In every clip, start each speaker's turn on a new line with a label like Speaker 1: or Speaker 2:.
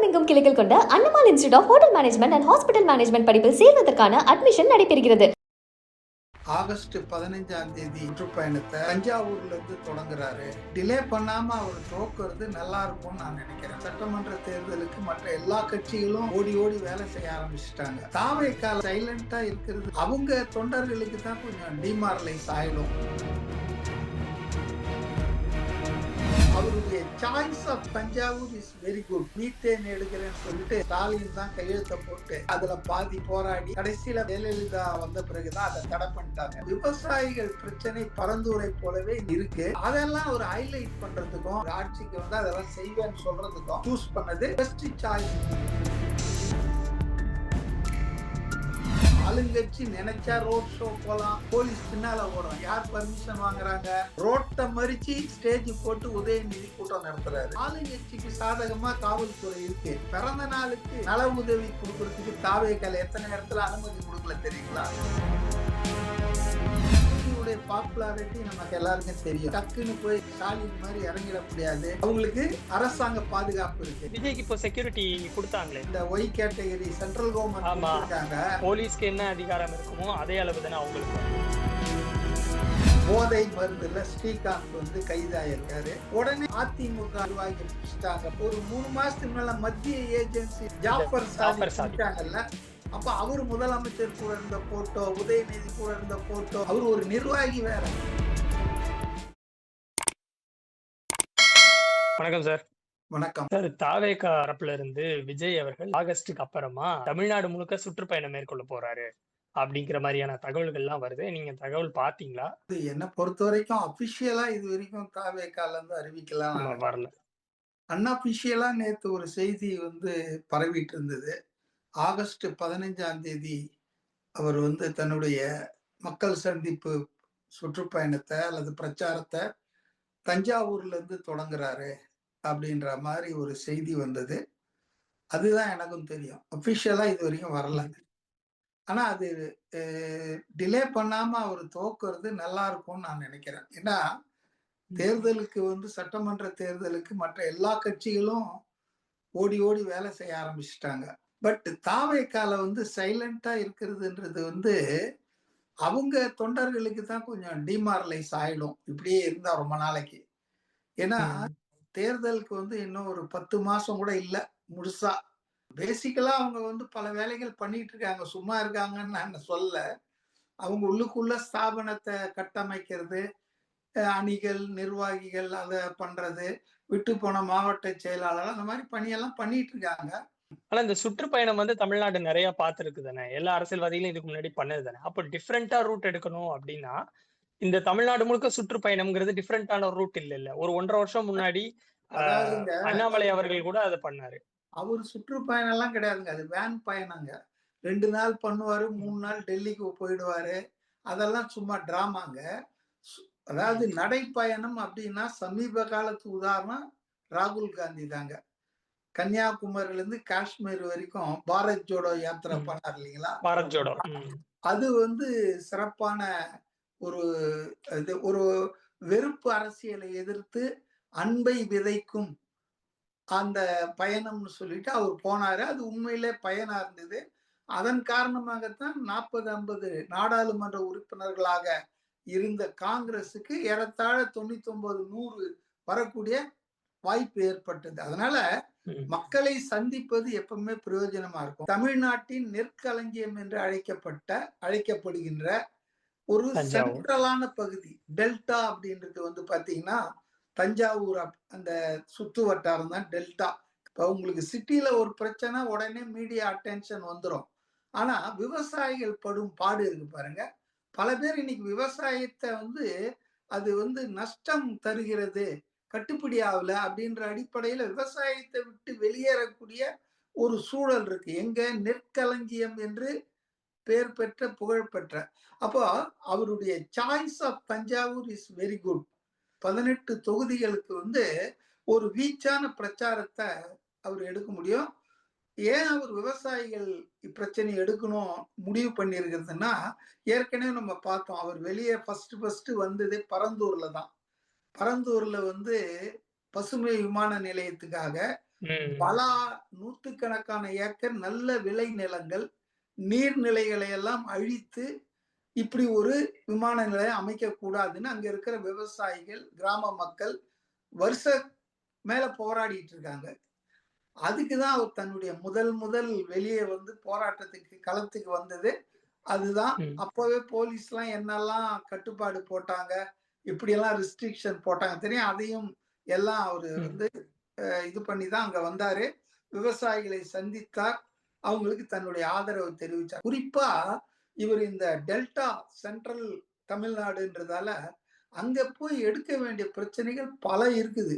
Speaker 1: உலகமெங்கும் கிளைகள் கொண்ட Annamal institute of hotel management and hospital management படிப்பில் சேர்வதற்கான அட்மிஷன் நடைபெறுகிறது.
Speaker 2: ஆகஸ்ட் பதினைஞ்சாம் தேதி சுற்றுப்பயணத்தை தஞ்சாவூர்ல இருந்து தொடங்குறாரு. டிலே பண்ணாம அவர் துவக்குறது நல்லா இருக்கும்னு நான் நினைக்கிறேன். சட்டமன்ற தேர்தலுக்கு மற்ற எல்லா கட்சிகளும் ஓடி ஓடி வேலை செய்ய ஆரம்பிச்சிட்டாங்க. தாவை கால சைலண்டா இருக்கிறது. அவங்க தொண்டர்களுக்கு தான் கொஞ்சம் டிமாரலைஸ் ஆயிடும். Choice of Thanjavur is very good methane எடுக்கிறேன்னு சொல்லிட்டு ஸ்டாலின் தான் கையெழுத்த போட்டு அதுல பாதி போராடி கடைசியில ஜெயலலிதா வந்த பிறகுதான் அதை தடை பண்ணிட்டாங்க. விவசாயிகள் பிரச்சனை பரந்தூரை போலவே இருக்கு. அதெல்லாம் ஒரு ஹைலைட் பண்றதுக்கும் ஒரு ஆட்சிக்கு வந்து அதெல்லாம் செய்வேன்னு சொல்றதுக்கும் சூஸ் பண்ணது பெஸ்ட் சாய்ஸ் ஆளுங்கட்சி நினைச்சா ரோட் ஷோ போலாம். போலீஸ் பின்னால ஓடும். யார் பர்மிஷன் வாங்குறாங்க? ரோட்டை மறிச்சு ஸ்டேஜ் போட்டு உதயநிதி கூட்டம் நடத்துறாரு. ஆளுங்கட்சிக்கு சாதகமா காவல்துறை இருக்கு. பிறந்த நாளுக்கு நல உதவி கொடுக்கறதுக்கு தாவேக்கால எத்தனை இடத்துல அனுமதி கொடுக்கல தெரியுங்களா? விஜயுடைய பாப்புலாரிட்டி நமக்கு எல்லாருக்கும் தெரியும். டக்குன்னு போய் ஸ்டாலின் மாதிரி இறங்கிட முடியாது. அவங்களுக்கு அரசாங்க பாதுகாப்பு இருக்கு.
Speaker 3: விஜய்க்கு இப்போ செக்யூரிட்டி கொடுத்தாங்களே.
Speaker 2: இந்த ஒய் கேட்டகரி சென்ட்ரல் கவர்மெண்ட். இருக்காங்க
Speaker 3: போலீஸ்க்கு என்ன அதிகாரம் இருக்குமோ அதே அளவு தானே அவங்களுக்கு.
Speaker 2: போதை மருந்துல ஸ்ரீகாந்த் வந்து கைதாயிருக்காரு. உடனே அதிமுக நிர்வாகி பிடிச்சிட்டாங்க ஒரு மூணு மாசத்துக்கு மேல மத்திய ஏஜென்சி ஜாஃபர்
Speaker 3: சாதிக்.
Speaker 2: பிடிச்சாங்கல்ல அப்ப அவர் முதலமைச்சர் கூட இருந்த போட்டோ உதயநிதி கூட இருந்த போட்டோ அவர் ஒரு நிர்வாகி வேற.
Speaker 3: வணக்கம் சார்.
Speaker 2: வணக்கம்.
Speaker 3: சார் தாவேகா தரப்புல இருந்து விஜய் அவர்கள் ஆகஸ்டுக்கு அப்புறமா தமிழ்நாடு முழுக்க சுற்றுப்பயணம் மேற்கொள்ள போறாரு. அப்படிங்கிற மாதிரியான தகவல்கள் எல்லாம் வருது. நீங்க தகவல் பாத்தீங்களா
Speaker 2: இது என்ன பொறுத்த வரைக்கும் அபிஷியலா இது வரைக்கும் தாவேக்கால இருந்து அறிவிக்கலாம்.
Speaker 3: வரல.
Speaker 2: அன்அபிஷியலா நேத்து ஒரு செய்தி வந்து பரவிட்டு இருந்தது. ஆகஸ்ட் பதினைஞ்சாம் தேதி அவர் வந்து தன்னுடைய மக்கள் சந்திப்பு சுற்றுப்பயணத்தை அல்லது பிரச்சாரத்தை தஞ்சாவூர்ல இருந்து தொடங்குறாரு அப்படின்ற மாதிரி ஒரு செய்தி வந்தது. அதுதான் எனக்கும் தெரியும். அஃபிஷியலா இது வரைக்கும் வரல ஆனா அது டிலே பண்ணாம அவர் துவக்குறது நல்லா இருக்கும்னு நான் நினைக்கிறேன். ஏன்னா தேர்தலுக்கு வந்து சட்டமன்ற தேர்தலுக்கு மற்ற எல்லா கட்சிகளும் ஓடி ஓடி வேலை செய்ய ஆரம்பிச்சிட்டாங்க. பட் தாவைக்கால வந்து சைலண்டா இருக்கிறதுன்றது வந்து அவங்க தொண்டர்களுக்கு தான் கொஞ்சம் டிமாரலைஸ் ஆயிடும். இப்படியே இருந்தா ரொம்ப நாளைக்கு. ஏன்னா. தேர்தலுக்கு வந்து இன்னும் ஒரு பத்து மாசம் கூட இல்ல முழுசா. பேசிக்கலா அவங்க வந்து பல வேலைகள் பண்ணிட்டு இருக்காங்க சும்மா இருக்காங்கன்னு நான் சொல்ல. அவங்க உள்ளுக்குள்ள ஸ்தாபனத்தை கட்டமைக்கிறது அணிகள் நிர்வாகிகள் அதை பண்றது விட்டு போன மாவட்ட செயலாளர் அந்த மாதிரி பணியெல்லாம் பண்ணிட்டு இருக்காங்க.
Speaker 3: ஆனா இந்த சுற்றுப்பயணம் வந்து தமிழ்நாடு நிறைய பார்த்திருக்கு தானே? எல்லா அரசியல்வாதிகளும் இதுக்கு முன்னாடி பண்ணது தானே? அப்போ டிஃப்ரெண்டா ரூட் எடுக்கணும் அப்படின்னா இந்த தமிழ்நாடு முழுக்க சுற்றுப்பயணம்ங்கிறது டிஃப்ரெண்டான ரூட் இல்ல இல்ல. ஒரு ஒன்றரை வருஷம் முன்னாடி அண்ணாமலை அவர்கள் கூட அதை பண்ணாரு.
Speaker 2: அவர் சுற்றுப்பயணம் எல்லாம் கிடையாதுங்க. அது வேன் பயணங்க. ரெண்டு நாள் பண்ணுவாரு மூணு நாள் டெல்லிக்கு போயிடுவாரு. அதெல்லாம் சும்மா டிராமாங்க அதாவது நடைப்பயணம் அப்படின்னா சமீப காலத்து உதாரணம் ராகுல் காந்தி தாங்க. கன்னியாகுமரியில இருந்து காஷ்மீர் வரைக்கும் பாரத் ஜோடோ யாத்திரை. பண்ணார் இல்லைங்களா
Speaker 3: பாரத் ஜோடோ.
Speaker 2: அது வந்து சிறப்பான ஒரு இது ஒரு வெறுப்பு அரசியலை எதிர்த்து அன்பை விதைக்கும் அந்த பயணம்னு சொல்லிட்டு அவர் போனாரு அது உண்மையிலே பயனா இருந்தது அதன் காரணமாகத்தான் நாற்பது ஐம்பது நாடாளுமன்ற உறுப்பினர்களாக இருந்த காங்கிரஸுக்கு ஏறத்தாழ தொண்ணூத்தி ஒன்பது நூறு வரக்கூடிய வாய்ப்பு ஏற்பட்டது. அதனால. மக்களை சந்திப்பது எப்பவுமே பிரயோஜனமா இருக்கும். தமிழ்நாட்டின் நெற்களஞ்சியம் என்று அழைக்கப்பட்ட அழைக்கப்படுகின்ற ஒரு. சென்ட்ரலான பகுதி டெல்டா அப்படின்றது வந்து பாத்தீங்கன்னா தஞ்சாவூர் அந்த சுத்து வட்டாரம் தான் டெல்டா. இப்போ உங்களுக்கு சிட்டில ஒரு பிரச்சனை உடனே மீடியா அட்டென்ஷன் வந்துடும் ஆனா விவசாயிகள் படும் பாடு இருக்கு பாருங்க. பல பேர் இன்னைக்கு விவசாயத்தை வந்து அது வந்து நஷ்டம் தருகிறது. கட்டுப்படி ஆகல அப்படின்ற அடிப்படையில விவசாயத்தை விட்டு வெளியேறக்கூடிய ஒரு சூழல் இருக்கு. எங்க நெற்களஞ்சியம் என்று பெயர் பெற்ற புகழ் பெற்ற. அப்போ அவருடைய choice of Thanjavur is very good பதினெட்டு தொகுதிகளுக்கு வந்து ஒரு வீச்சான பிரச்சாரத்தை அவர் எடுக்க முடியும். ஏன் அவர் விவசாயிகள் பிரச்சனை எடுக்கணும் முடிவு பண்ணியிருக்கிறதுனா ஏற்கனவே நம்ம பார்த்தோம் அவர் வெளியே ஃபர்ஸ்ட் ஃபர்ஸ்ட் வந்ததே பரந்தூர்ல தான் பரந்தூர்ல வந்து பசுமை விமான நிலையத்துக்காக. பல நூத்துக்கணக்கான ஏக்கர் நல்ல விளை நிலங்கள் நீர்நிலைகளை எல்லாம் அழித்து இப்படி ஒரு விமான நிலையம் அமைக்க கூடாதுன்னு அங்க இருக்கிற விவசாயிகள் கிராம மக்கள் வருஷ மேல போராடிட்டு இருக்காங்க அதுக்குதான் அவர் தன்னுடைய முதல் முதல் வெளியே வந்து போராட்டத்துக்கு களத்துக்கு வந்தது அதுதான். அப்பவே போலீஸ் எல்லாம் என்னெல்லாம் கட்டுப்பாடு போட்டாங்க இப்படி எல்லாம் ரெஸ்ட்ரிக்ஷன் போட்டாங்க. தெரியும்? அதையும் எல்லாம் அவரு. வந்து இது பண்ணி தான் அங்க வந்தாரு. விவசாயிகளை சந்தித்தார். அவங்களுக்கு தன்னுடைய ஆதரவை தெரிவிச்சார். குறிப்பா இவர் இந்த டெல்டா சென்ட்ரல் தமிழ்நாடுன்றதால அங்க போய் எடுக்க வேண்டிய பிரச்சனைகள் பல இருக்குது.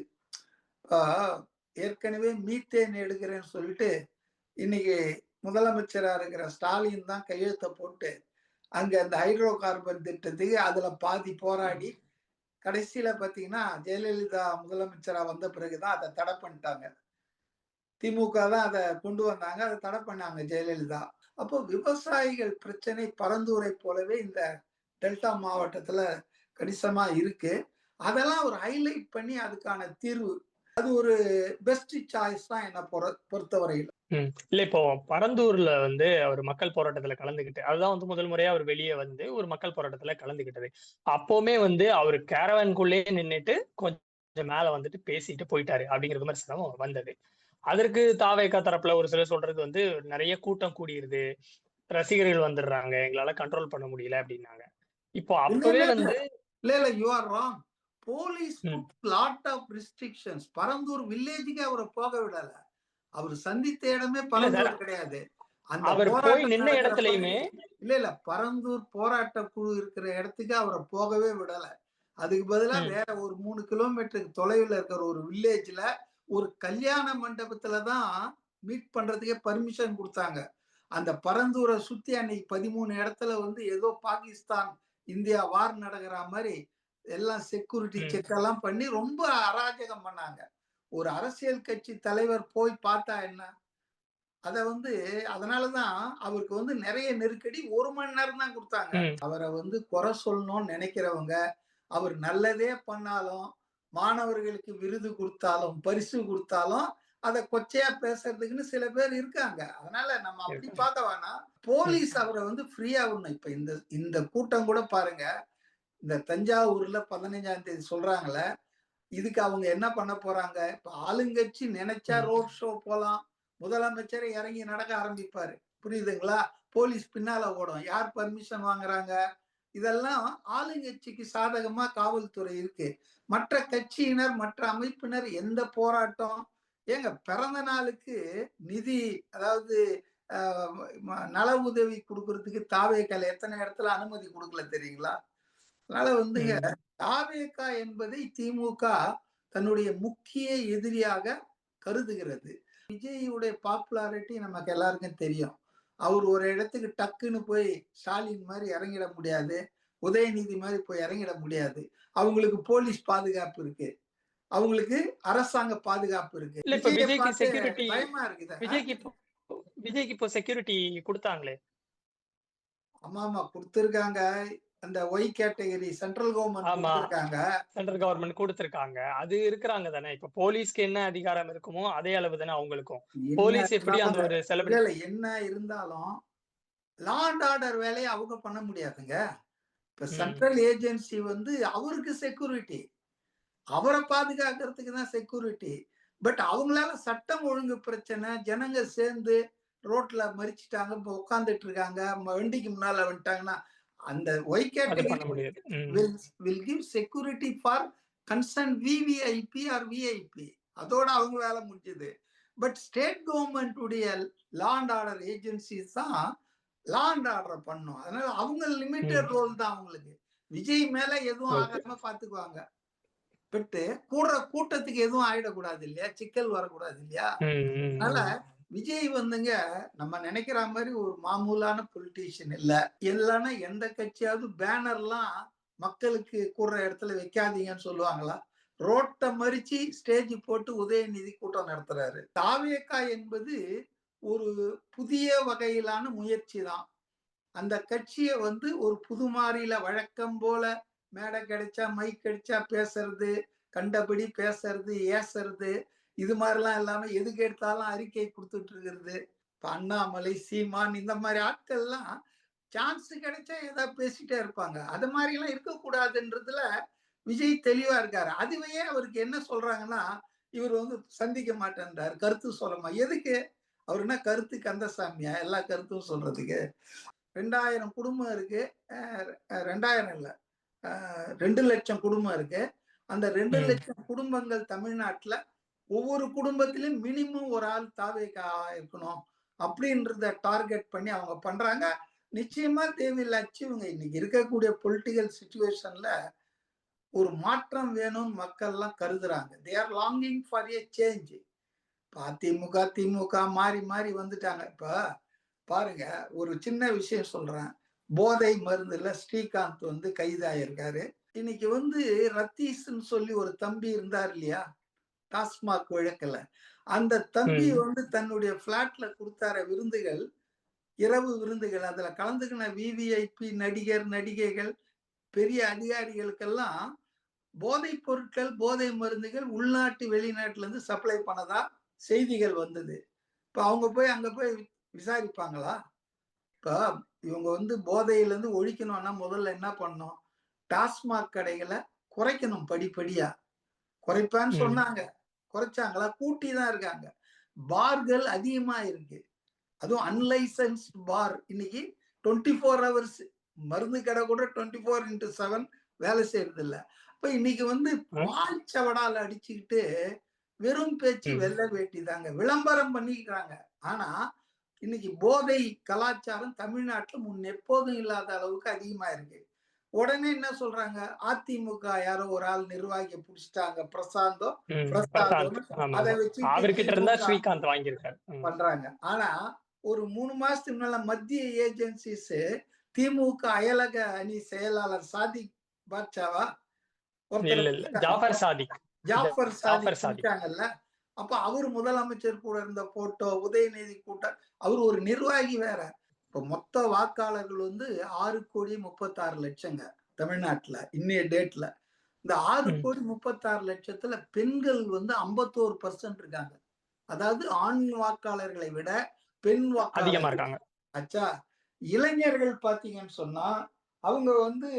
Speaker 2: ஏற்கனவே மீத்தேன் எடுக்கிறேன்னு சொல்லிட்டு இன்னைக்கு முதலமைச்சரா இருக்கிற ஸ்டாலின் தான் கையெழுத்த போட்டு அங்க அந்த ஹைட்ரோ கார்பன் திட்டத்துக்கு அதுல பாதி போராடி கடைசியில பாத்தீங்கன்னா ஜெயலலிதா முதலமைச்சரா வந்த பிறகுதான் அதை தடை பண்ணிட்டாங்க. திமுக தான் அதை கொண்டு வந்தாங்க அதை தடை பண்ணாங்க ஜெயலலிதா. அப்போ விவசாயிகள் பிரச்சனை பரந்தூரை போலவே இந்த டெல்டா மாவட்டத்துல கணிசமா இருக்கு. அதெல்லாம் ஒரு ஹைலைட் பண்ணி அதுக்கான தீர்வு. அது ஒரு பெஸ்ட் சாய்ஸ் தான் என்ன பொற- பொறுத்தவரையில்.
Speaker 3: ம். இல்ல இப்போ பரந்தூர்ல வந்து அவர் மக்கள் போராட்டத்துல கலந்துக்கிட்டு அதுதான் வந்து முதல் முறையா அவர் வெளியே வந்து ஒரு மக்கள் போராட்டத்துல கலந்துக்கிட்டது அப்பவுமே வந்து அவர் கேரவான்குள்ளேயே நின்னுட்டு கொஞ்சம் மேல வந்துட்டு பேசிட்டு போயிட்டாரு அப்படிங்கிற விமர்சனம் வந்தது அதற்கு தாவேகா தரப்புல ஒரு சிலர் சொல்றது வந்து நிறைய கூட்டம் கூடியிருது ரசிகர்கள் வந்துடுறாங்க எங்களால கண்ட்ரோல் பண்ண முடியல அப்படின்னாங்க இப்போ அப்பவே. வந்து
Speaker 2: இல்ல இல்ல you are wrong police. Lot of restrictions Parandur வில்லேஜுக்கு அவரை போக விடல அவர் சந்தித்த இடமே பரந்தூர் கிடையாது அந்த நடக்கிற
Speaker 3: இடத்துலயுமே
Speaker 2: இல்ல இல்ல பரந்தூர் போராட்ட குழு இருக்கிற இடத்துக்கு அவரை போகவே விடல அதுக்கு பதிலா. வேற ஒரு மூணு கிலோமீட்டருக்கு தொலைவில் இருக்கிற ஒரு வில்லேஜ்ல ஒரு கல்யாண மண்டபத்துல தான் மீட் பண்றதுக்கே பர்மிஷன் கொடுத்தாங்க அந்த பரந்தூரை சுத்தி அன்னைக்கு பதிமூணு இடத்துல வந்து ஏதோ பாகிஸ்தான் இந்தியா வார் நடக்கிற மாதிரி எல்லாம் செக்யூரிட்டி. செக் எல்லாம் பண்ணி ரொம்ப அராஜகம் பண்ணாங்க ஒரு அரசியல் கட்சி தலைவர் போய் பார்த்தா என்ன? அத வந்து அதனாலதான் அவருக்கு வந்து நிறைய நெருக்கடி ஒரு மணி நேரம் தான் கொடுத்தாங்க. அவரை வந்து குறை சொல்லணும்னு நினைக்கிறவங்க அவர் நல்லதே பண்ணாலும் மாணவர்களுக்கு விருது கொடுத்தாலும் பரிசு கொடுத்தாலும் அதை கொச்சையா பேசுறதுக்குன்னு சில பேர் இருக்காங்க. அதனால நம்ம அப்படி. பார்க்க வேணாம். போலீஸ் அவரை வந்து ஃப்ரீயா விடணும். இப்ப இந்த இந்த கூட்டம் கூட பாருங்க. இந்த தஞ்சாவூர்ல பதினஞ்சாம் தேதி சொல்றாங்களே இதுக்கு அவங்க என்ன பண்ண போறாங்க? இப்ப ஆளுங்கட்சி நினைச்சா. ரோட் ஷோ போலாம். முதலமைச்சர் இறங்கி நடக்க ஆரம்பிப்பாரு. புரியுதுங்களா? போலீஸ் பின்னால ஓடும். யார் பர்மிஷன் வாங்குறாங்க? இதெல்லாம் ஆளுங்கட்சிக்கு சாதகமா காவல்துறை இருக்கு. மற்ற கட்சியினர் மற்ற அமைப்பினர் எந்த போராட்டம்? ஏங்க பிறந்த நாளுக்கு நிதி அதாவது நல உதவி கொடுக்கறதுக்கு தாவேக்கால எத்தனை இடத்துல அனுமதி கொடுக்கல தெரியுங்களா? அதனால வந்துங்க. தாவேகா என்பதை திமுக தன்னுடைய முக்கிய எதிரியாக கருதுகிறது. விஜயுடைய பாப்புலாரிட்டி நமக்கு எல்லாருக்கும் தெரியும். அவர் ஒரு இடத்துக்கு டக்குன்னு போய் ஸ்டாலின் மாதிரி இறங்கிட முடியாது. உதயநிதி மாதிரி போய் இறங்கிட முடியாது. அவங்களுக்கு போலீஸ் பாதுகாப்பு இருக்கு. அவங்களுக்கு அரசாங்க பாதுகாப்பு இருக்கு. பயமா இருக்குதா?
Speaker 3: விஜய்க்கு இப்போ செக்யூரிட்டி கொடுத்தாங்களே?
Speaker 2: ஆமா ஆமா கொடுத்திருக்காங்க. அந்த ஒய் கேட்டகரி சென்ட்ரல் கவர்மெண்ட். கொடுத்திருக்காங்க.
Speaker 3: சென்ட்ரல் கவர்மெண்ட் கொடுத்திருக்காங்க. அது இருக்கிறாங்க தானே. இப்ப போலீஸ்க்கு என்ன அதிகாரம் இருக்குமோ அதே அளவு தானே அவங்களுக்கும். போலீஸ் எப்படி அந்த ஒரு செலிபிரிட்டி
Speaker 2: என்ன இருந்தாலும் லா அண்ட் ஆர்டர் வேலையை அவங்க பண்ண முடியாதுங்க. இப்ப. சென்ட்ரல் ஏஜென்சி வந்து அவருக்கு செக்யூரிட்டி அவரை பாதுகாக்கிறதுக்கு தான் செக்யூரிட்டி பட் அவங்களால சட்டம் ஒழுங்கு பிரச்சனை ஜனங்க சேர்ந்து ரோட்ல மறிச்சிட்டாங்க இப்ப உட்காந்துட்டு இருக்காங்க வண்டிக்கு முன்னால வந்துட்டாங்கன்னா அந்த Y will give security for concerned VVIP or VIP அதோட அவங்க வேலை முடிஞ்சது. பட் ஸ்டேட் கவர்மெண்ட் உடைய லா அண்ட் ஆர்டர் ஏஜென்சிஸ் தான் லா அண்ட் ஆர்டர் பண்ணும். அதனால அவங்க லிமிட்டட். ரோல் தான் அவங்களுக்கு. விஜய் மேல எதுவும். ஆகாம பாத்துக்குவாங்க. பட் கூடுற கூட்டத்துக்கு எதுவும் ஆயிடக்கூடாது இல்லையா? சிக்கல் வரக்கூடாது இல்லையா? அதனால. விஜய் வந்துங்க நம்ம நினைக்கிற மாதிரி ஒரு மாமூலான பொலிட்டீஷியன் இல்லை. இல்லைன்னா எந்த கட்சியாவது பேனர்லாம் மக்களுக்கு கூடுற இடத்துல வைக்காதீங்கன்னு சொல்லுவாங்களா? ரோட்டை மறிச்சு ஸ்டேஜ் போட்டு உதயநிதி கூட்டம் நடத்துறாரு. தாவேக்கா என்பது ஒரு புதிய வகையிலான முயற்சி தான். அந்த கட்சியை வந்து ஒரு புது மாறியில வழக்கம் போல மேடை கிடைச்சா மைக் கிடைச்சா பேசுறது கண்டபடி பேசுறது ஏசுறது இது மாதிரிலாம் இல்லாம எதுக்கு எடுத்தாலும் அறிக்கை கொடுத்துட்டு இருக்கிறது. இப்ப அண்ணாமலை சீமான் இந்த மாதிரி ஆட்கள்லாம் சான்ஸ் கிடைச்சா ஏதாவது பேசிட்டே இருப்பாங்க. அது மாதிரி எல்லாம் இருக்கக்கூடாதுன்றதுல விஜய் தெளிவா இருக்காரு. அதுவே அவருக்கு என்ன சொல்றாங்கன்னா இவர் வந்து சந்திக்க மாட்டேன்றாரு. கருத்து சொல்லமா? எதுக்கு? அவர் என்ன கருத்து கந்தசாமியா? எல்லா கருத்தும் சொல்றதுக்கு. ரெண்டாயிரம் குடும்பம் இருக்கு. ரெண்டாயிரம் இல்ல. ரெண்டு லட்சம் குடும்பம் இருக்கு. அந்த ரெண்டு. லட்சம் குடும்பங்கள் தமிழ்நாட்டுல ஒவ்வொரு குடும்பத்திலும் மினிமம் ஒரு ஆள் தாவேக்கா இருக்கணும் அப்படின்றத டார்கெட் பண்ணி அவங்க பண்றாங்க. நிச்சயமா தேவையில்லாச்சு இவங்க இன்னைக்கு இருக்கக்கூடிய பொலிட்டிக்கல் சுச்சுவேஷன்ல ஒரு மாற்றம் வேணும்னு மக்கள்லாம் கருதுறாங்க. They are longing for a change AIADMK DMK மாறி மாறி வந்துட்டாங்க. இப்போ பாருங்க ஒரு சின்ன விஷயம் சொல்றேன். போதை மருந்துல ஸ்ரீகாந்த் வந்து கைதாயிருக்காரு. இன்னைக்கு வந்து ரத்தீஸ்ன்னு சொல்லி ஒரு தம்பி இருந்தார் இல்லையா? டாஸ்மாக் வழக்குல. அந்த தம்பி. வந்து தன்னுடைய பிளாட்ல கொடுத்தார விருந்துகள் இரவு விருந்துகள். அதுல கலந்துக்கின விவிஐபி நடிகர் நடிகைகள் பெரிய அதிகாரிகளுக்கெல்லாம் போதைப் பொருட்கள் போதை மருந்துகள் உள்நாட்டு வெளிநாட்டுல இருந்து சப்ளை பண்ணதா செய்திகள் வந்தது. இப்ப அவங்க போய் அங்க போய் விசாரிப்பாங்களா? இப்ப இவங்க வந்து போதையில இருந்து ஒழிக்கணும்னா முதல்ல என்ன பண்ணணும்? டாஸ்மாக் கடைகளை குறைக்கணும் படிப்படியா. குறைப்பான்னு. சொன்னாங்க. குறைச்சாங்களா? கூட்டி தான் இருக்காங்க. பார்கள் அதிகமா இருக்கு. அதுவும் அன்லைசன்ஸ் பார். இன்னைக்கு டுவெண்ட்டி ஃபோர் ஹவர்ஸ் மருந்து கடை கூட டுவெண்ட்டி ஃபோர் இன்டூ செவன் வேலை செய்யறது இல்ல இப்ப இன்னைக்கு வந்து. பால் சவடால அடிச்சுக்கிட்டு வெறும் பேச்சு. வெள்ளை வேட்டி தாங்க. விளம்பரம் பண்ணிக்கிறாங்க. ஆனா இன்னைக்கு போதை கலாச்சாரம் தமிழ்நாட்டுல முன் எப்போதும் இல்லாத அளவுக்கு அதிகமா இருக்கு. உடனே என்ன சொல்றாங்க? அதிமுக யாரோ ஒரு ஆள் நிர்வாகியை புடிச்சிட்டாங்க. பிரசாந்தோ
Speaker 3: பிரசாந்த்.
Speaker 2: அதை. வச்சு
Speaker 3: ஸ்ரீகாந்த் வாங்கியிருக்காரு.
Speaker 2: பண்றாங்க. ஆனா ஒரு மூணு மாசத்துக்கு முன்னால மத்திய ஏஜென்சிஸ் திமுக அயலக அணி செயலாளர் சாதிக்
Speaker 3: இல்ல ஜாஃபர் சாதிக்.
Speaker 2: ஜாஃபர் சாதிக் அப்ப அவர் முதலமைச்சர் கூட இருந்த போட்டோ உதயநிதி கூட்டம் அவர் ஒரு நிர்வாகி வேற. இப்ப மொத்த வாக்காளர்கள் வந்து ஆறு கோடி முப்பத்தாறு லட்சங்க தமிழ்நாட்டுல இன்னைய டேட்ல இந்த ஆறு. கோடி முப்பத்தாறு லட்சத்துல பெண்கள் வந்து ஐம்பத்தோரு பர்சன்ட் இருக்காங்க. அதாவது ஆண் வாக்காளர்களை விட பெண்
Speaker 3: இருக்காங்க.
Speaker 2: ஆச்சா? இளைஞர்கள் பாத்தீங்கன்னு சொன்னா அவங்க வந்து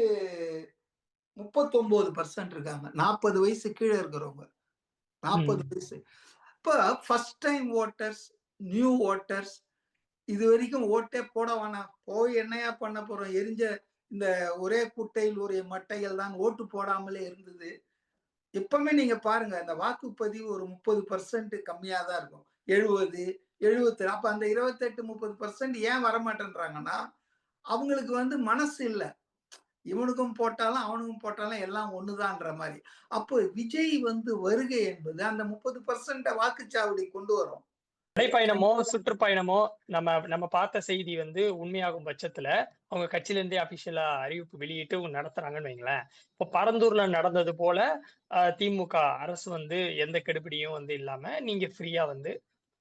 Speaker 2: முப்பத்தொன்பது பர்சன்ட் இருக்காங்க. நாற்பது வயசு கீழே இருக்கிறவங்க. நாற்பது. வயசு. இப்ப first time voters new voters இது வரைக்கும் ஓட்டே போட வேணாம். போய் என்னையா பண்ண போறோம்? எரிஞ்ச இந்த ஒரே குட்டையில் ஒரே மட்டைகள் தான் ஓட்டு போடாமலே இருந்தது. எப்பவுமே நீங்க பாருங்க அந்த வாக்குப்பதிவு ஒரு முப்பது பர்சன்ட் கம்மியா தான் இருக்கும். எழுபது எழுபத்தி அப்ப அந்த இருபத்தெட்டு முப்பது பர்சன்ட் ஏன் வரமாட்டேன்றாங்கன்னா அவங்களுக்கு வந்து மனசு இல்லை. இவனுக்கும் போட்டாலும் அவனுக்கும் போட்டாலும் எல்லாம் ஒண்ணுதான்ற மாதிரி. அப்போ விஜய் வந்து வருகை என்பது அந்த முப்பது பர்சன்ட வாக்குச்சாவடி கொண்டு வரும்.
Speaker 3: நடைப்பயணமோ சுற்றுப்பயணமோ நம்ம நம்ம பார்த்த செய்தி வந்து உண்மையாகும் பட்சத்துல அவங்க கட்சியில இருந்தே அபிஷியலா அறிவிப்பு வெளியிட்டு நடத்துறாங்கன்னு வைங்களேன். இப்போ பரந்தூர்ல நடந்தது போல திமுக அரசு வந்து எந்த கெடுபிடியும் வந்து இல்லாம நீங்க ஃப்ரீயா வந்து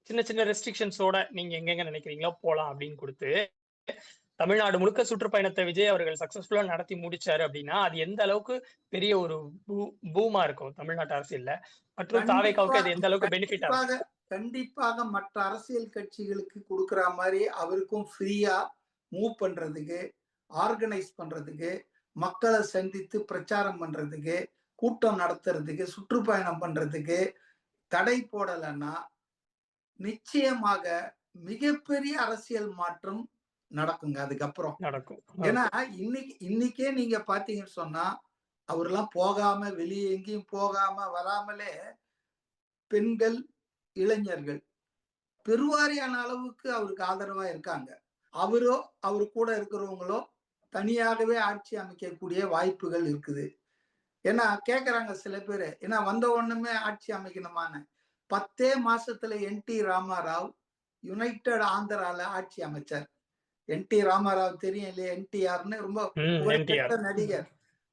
Speaker 3: சின்ன சின்ன ரெஸ்ட்ரிக்ஷன்ஸோட நீங்க எங்கெங்க நினைக்கிறீங்களோ போலாம் அப்படின்னு கொடுத்து தமிழ்நாடு முழுக்க சுற்றுப்பயணத்தை விஜய் அவர்கள் சக்சஸ்ஃபுல்லா நடத்தி முடிச்சாரு அப்படின்னா அது எந்த அளவுக்கு பெரிய ஒரு பூமா இருக்கும் தமிழ்நாட்டு அரசியல்ல. மற்றும் தாவேக்காவுக்கு அது எந்த அளவுக்கு பெனிஃபிட் ஆகும்
Speaker 2: கண்டிப்பாக மற்ற அரசியல் கட்சிகளுக்கு கொடுக்குற மாதிரி அவருக்கும் ஃப்ரீயா மூவ் பண்றதுக்கு ஆர்கனைஸ் பண்றதுக்கு மக்களை சந்தித்து பிரச்சாரம் பண்றதுக்கு கூட்டம் நடத்துறதுக்கு சுற்றுப்பயணம் பண்றதுக்கு தடை போடலைன்னா நிச்சயமாக மிகப்பெரிய அரசியல் மாற்றம் நடக்குங்க அதுக்கப்புறம்.
Speaker 3: நடக்கும்.
Speaker 2: ஏன்னா இன்னைக்கு இன்னைக்கே நீங்க பாத்தீங்கன்னு சொன்னா அவர்லாம் போகாம வெளியே எங்கேயும் போகாம வராமலே பெண்கள் இளைஞர்கள். பெருவாரியான அளவுக்கு அவருக்கு ஆதரவா இருக்காங்க. அவரோ அவர் கூட இருக்கிறவங்களோ தனியாகவே ஆட்சி அமைக்கக்கூடிய வாய்ப்புகள் இருக்குது. ஏன்னா கேக்குறாங்க சில பேர் ஏன்னா வந்த ஒண்ணுமே ஆட்சி அமைக்கணுமான்னு. பத்தே மாசத்துல என் டி ராமாராவ் யுனைடெட் ஆந்திரால ஆட்சி அமைச்சார். என் டி ராமாராவ் தெரியும் இல்லையா? என்டிஆர்னு ரொம்ப. நடிகர்.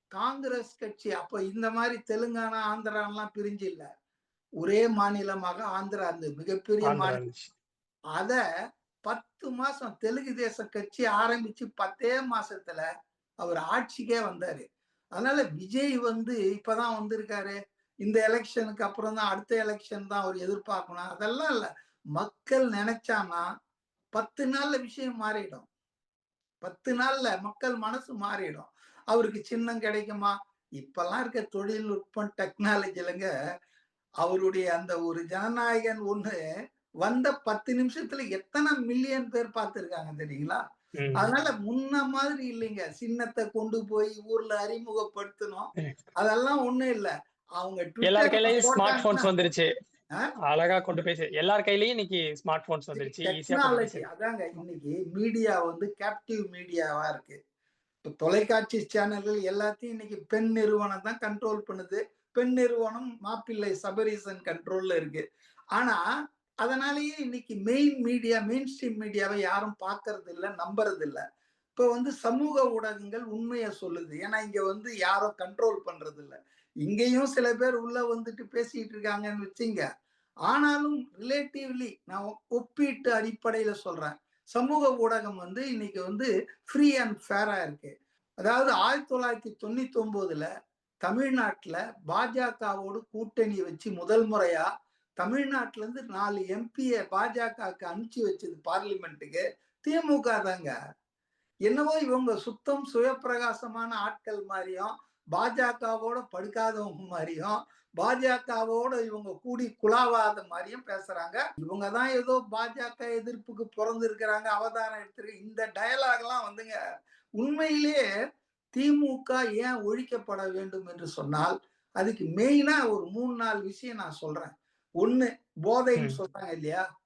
Speaker 2: காங்கிரஸ் கட்சி அப்ப இந்த மாதிரி தெலுங்கானா ஆந்திராலாம் பிரிஞ்சு இல்ல. ஒரே மாநிலமாக ஆந்திரா இருந்தது மிகப்பெரிய மாநிலம். அத பத்து மாசம் தெலுங்கு தேச கட்சி ஆரம்பிச்சு பத்தே மாசத்துல அவர் ஆட்சிக்கே வந்தாரு. அதனால விஜய் வந்து இப்பதான் வந்திருக்காரு. இந்த எலெக்ஷனுக்கு அப்புறம் தான் அடுத்த எலெக்ஷன் தான் அவர் எதிர்பார்க்கணும். அதெல்லாம் இல்ல. மக்கள் நினைச்சானா பத்து நாள்ல விஷயம் மாறிடும். பத்து நாள்ல மக்கள் மனசு மாறிடும். அவருக்கு சின்னம் கிடைக்குமா? இப்பெல்லாம் இருக்க தொழில்நுட்பம் டெக்னாலஜிலங்க அவருடைய அந்த ஒரு ஜனநாயகன் ஒண்ணு வந்த பத்து நிமிஷத்துல எத்தனை மில்லியன் பேர் பார்த்திருக்காங்க தெரியுங்களா. அதனால முன்ன மாதிரி இல்லைங்க. சின்னத்தை கொண்டு போய் ஊர்ல அறிமுகப்படுத்தணும். அதெல்லாம் ஒண்ணும் இல்ல. அவங்க
Speaker 3: எல்லார் கையிலயும் ஸ்மார்ட் போன்ஸ் வந்துருச்சு? அழகா கொண்டு போய் எல்லார் கையிலயும் இன்னைக்கு ஸ்மார்ட் போன்ஸ் வந்துருச்சு.
Speaker 2: டெக்னாலஜி. அதாங்க இன்னைக்கு மீடியா வந்து கேப்டிவ் மீடியாவா இருக்கு. இப்ப தொலைக்காட்சி சேனல்கள் எல்லாத்தையும் இன்னைக்கு பெண் நிறுவனம் தான் கண்ட்ரோல் பண்ணுது. பெண் நிறுவனம் மாப்பிள்ளை சபரீசன் கண்ட்ரோல்ல இருக்கு. ஆனா அதனாலேயே இன்னைக்கு மெயின் மீடியா மெயின் ஸ்ட்ரீம் மீடியாவை யாரும் பார்க்கறது இல்லை நம்புறது இல்லை இப்போ வந்து சமூக ஊடகங்கள் உண்மையை சொல்லுது. ஏன்னா இங்க வந்து யாரும் கண்ட்ரோல் பண்றது இல்லை இங்கேயும் சில பேர் உள்ள வந்துட்டு பேசிட்டு இருக்காங்கன்னு வச்சுங்க. ஆனாலும் ரிலேட்டிவ்லி நான் ஒப்பீட்டு அடிப்படையில சொல்றேன். சமூக ஊடகம் வந்து இன்னைக்கு வந்து ஃப்ரீ அண்ட் ஃபேரா இருக்கு. அதாவது ஆயிரத்தி தொள்ளாயிரத்தி தொண்ணூத்தி ஒன்பதுல தமிழ்நாட்டுல பாஜகவோடு கூட்டணி வச்சு முதல் முறையா தமிழ்நாட்டுல இருந்து நாலு எம்பிய பாஜகவுக்கு அனுப்பிச்சு வச்சது பார்லிமெண்ட்டுக்கு திமுக தாங்க. என்னவோ இவங்க சுத்தம் சுயப்பிரகாசமான ஆட்கள் மாதிரியும் பாஜகவோட படுக்காதவங்க மாதிரியும் பாஜகவோட இவங்க கூடி குழாவாத மாதிரியும் பேசுறாங்க. இவங்க தான் ஏதோ பாஜக எதிர்ப்புக்கு பிறந்திருக்கிறாங்க அவதாரம் எடுத்திருக்க இந்த டயலாக்லாம் வந்துங்க உண்மையிலேயே திமுக ஏன் ஒழிக்கப்பட வேண்டும் என்று சொன்னால் அதுக்கு மெயினா ஒரு மூணு நாலு விஷயம் நான் சொல்றேன். ஒண்ணு போதைன்னு. சொல்றாங்க இல்லையா?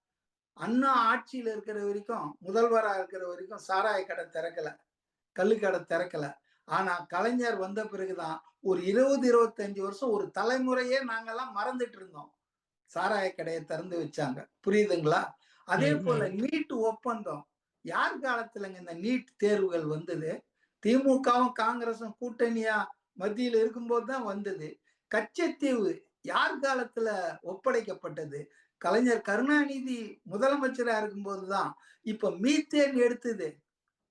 Speaker 2: அண்ணா ஆட்சியில இருக்கிற வரைக்கும் முதல்வரா இருக்கிற வரைக்கும் சாராய கடை திறக்கல கள்ளுக்கடை திறக்கல. ஆனா கலைஞர் வந்த பிறகுதான் ஒரு இருபது இருபத்தஞ்சு வருஷம் ஒரு தலைமுறையே நாங்கெல்லாம் மறந்துட்டு இருந்தோம். சாராய கடையை திறந்து வச்சாங்க. புரியுதுங்களா? அதே போல நீட் ஒப்பந்தம். யார் காலத்துலங்க இந்த நீட் தேர்வுகள் வந்தது? திமுகவும் காங்கிரசும் கூட்டணியா மத்தியில் இருக்கும்போது தான் வந்தது. கச்சத்தீவு யார் காலத்துல ஒப்படைக்கப்பட்டது? கலைஞர் கருணாநிதி முதலமைச்சரா இருக்கும்போது தான் இப்ப மீத்தேன் எடுத்தது.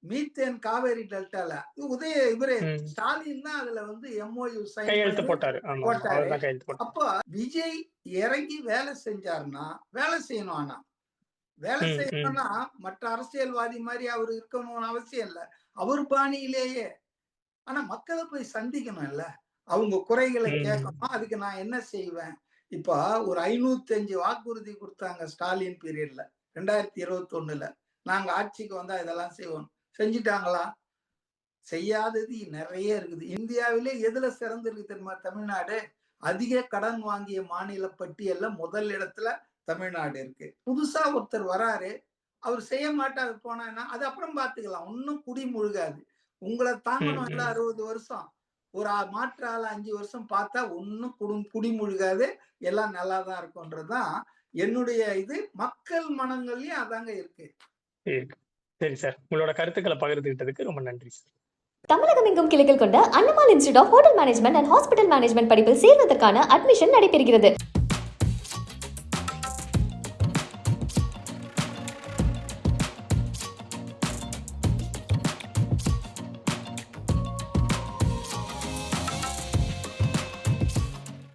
Speaker 2: மீத்தேன் காவேரி டெல்டால. உதய இவரே. ஸ்டாலின் தான் அதுல வந்து எம்ஓயு
Speaker 3: கையெழுத்து போட்டாரு.
Speaker 2: போட்டாரு. அப்ப விஜய் இறங்கி வேலை செஞ்சாருன்னா வேலை செய்யணும் ஆனா. வேலை. செய்யணும்னா மற்ற அரசியல்வாதி மாதிரி அவர் இருக்கணும்னு அவசியம் இல்ல. அவர் பாணியிலேயே. ஆனா மக்களை போய் சந்திக்கணும் இல்ல. அவங்க குறைகளை. கேட்கணும். அதுக்கு நான் என்ன செய்வேன்? இப்ப ஒரு ஐநூத்தி அஞ்சு வாக்குறுதி கொடுத்தாங்க ஸ்டாலின் பீரியட்ல ரெண்டாயிரத்தி இருபத்தி ஒண்ணுல நாங்க ஆட்சிக்கு வந்தா இதெல்லாம் செய்வோம். செஞ்சுட்டாங்களா? செய்யாதது நிறைய இருக்குது. இந்தியாவிலே எதுல சிறந்து இருக்கு தெரியுமா? தமிழ்நாடு. அதிக கடன் வாங்கிய மாநில பட்டியல்ல முதல் இடத்துல தமிழ்நாடு இருக்கு. புதுசா ஒருத்தர் வராரு அவர் செய்ய மாட்டாரு போனா அது அப்புறம் பாத்துக்கலாம். ஒன்னும் குடி முழுகாது. உங்களை தாங்கணும்
Speaker 3: ம்,
Speaker 2: இல்ல
Speaker 3: ம்.
Speaker 2: அறுபது வருஷம். ஒரு ஆ- மாற்று ஆள் அஞ்சு வருஷம் பார்த்தா ஒன்னும் குடு குடி முழுகாது. எல்லாம் நல்லா தான் இருக்கும்ன்றதுதான் என்னுடைய இது. மக்கள் மனங்கள்லயும் அதாங்க இருக்கு.
Speaker 3: சரி. சரி சார். உங்களோட கருத்துக்களை பகிர்ந்துகிட்டதுக்கு ரொம்ப நன்றி சார்.
Speaker 1: தமிழகம் எங்கும் கிளைகள் கொண்ட Annamal institute of hotel management and hospital management படிப்பில் சேர்வதற்கான அட்மிஷன் நடைபெறுகிறது.